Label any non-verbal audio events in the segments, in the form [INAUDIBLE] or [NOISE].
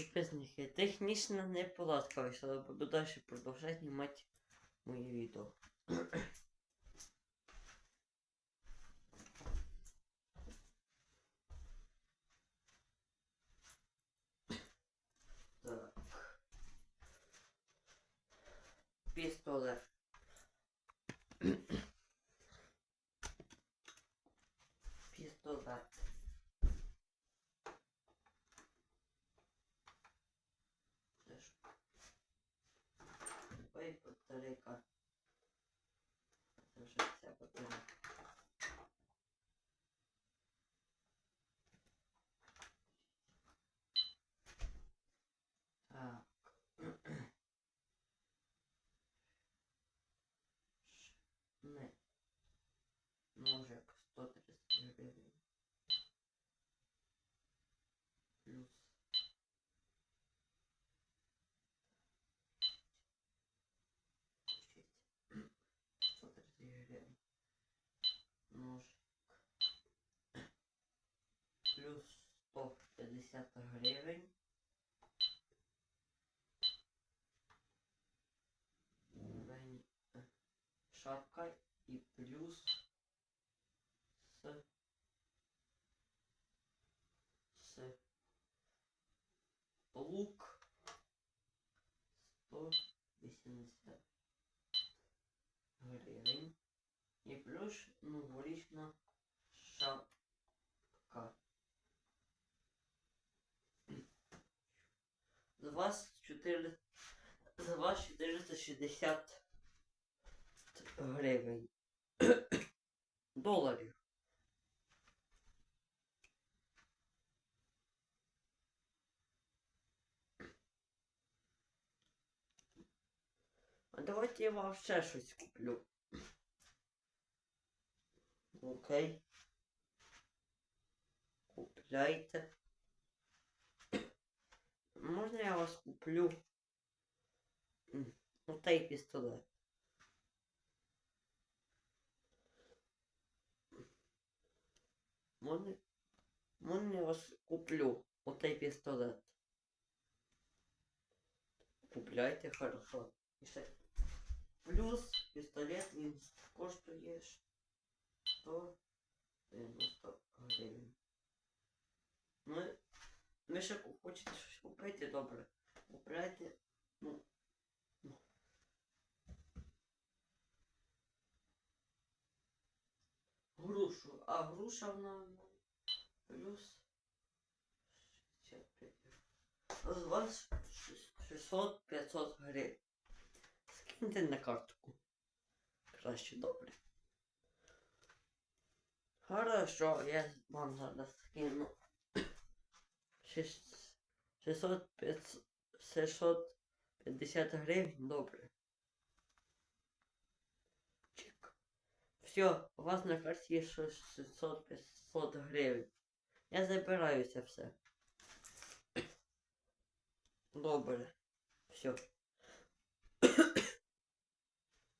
Підписники, технічна неполадка вийшла, буду далі продовжувати знімати мої відео. [CLEARS THROAT] Так. Пістолет. [CLEARS THROAT] Пістолет. Це ж. Ой, батарейка. Це вже ця батарейка. Так. Не. Плюс 150 гривень. Е, Шапка і плюс с с лук 180 гривень. І плюс новорічна шапка. З вас 4 з вас 460 гривень. [COUGHS] Доларів. А давайте я вам ще щось куплю. Окей. Купляйте. Можна я вас куплю? М, Отей пістолет. Можна, можна я вас куплю? Отей пістолет. Купляйте хорошо. І ще Плюс пістолет він коштує 190 гривень. Ну, ви ще ку- хочете щось купити, добре. Купляйте. Ну. ну. Грушу. А груша вона ну, плюс 65. З вас 600-500 гривень. Скиньте на картку. Краще добре. Хорошо, я вам зараз скину. Шість- 600 500 650 гривень, добре. Чик. Все, у вас на карті є 600-500 гривень. Я забираю це все. Добре. Все.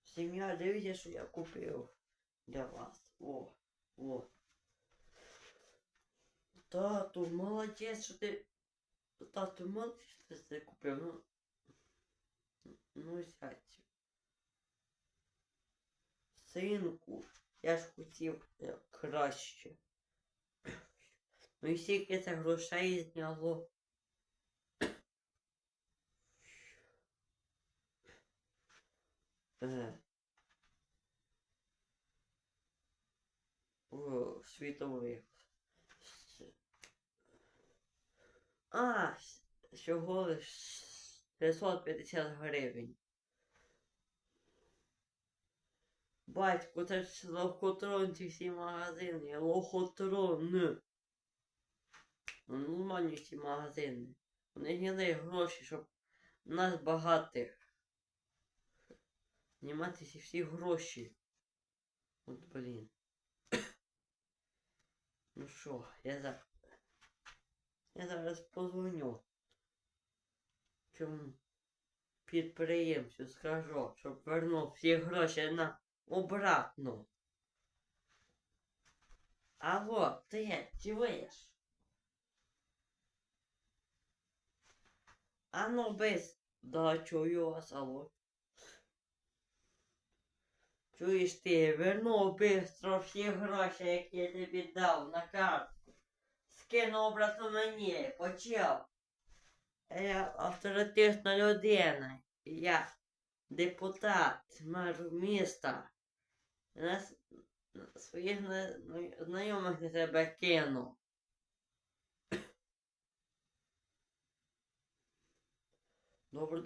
Сім'я, дивіться, що я купив для вас. О, о. Тату, молодець, що ти. Тату, молодець, що ти це купив. Ну, ну сядь. Синку, я ж хотів е, краще. Ну і скільки це грошей зняло. Е. Світових. А, всього лиш 650 гривень. Батько, це ж лохотрон ці всі магазини. Лохотрон. Нормальні ці магазини. Вони гняли гроші, щоб нас багатих. Знімати ці всі гроші. От блін. [COUGHS] Ну що, я за. Я зараз позвоню. Цьому підприємцю скажу, щоб вернув всі гроші на обратно. Алло, ти чуєш? А ну без. Да, чую вас, алло. Чуєш ти, вернув бистро всі гроші, які я тобі дав на картку. Скинув обратно мені, почав. Я авторитетна людина. Я депутат, мер міста. На с- на своїх зна- зна- знайомих на тебе кину. Добре,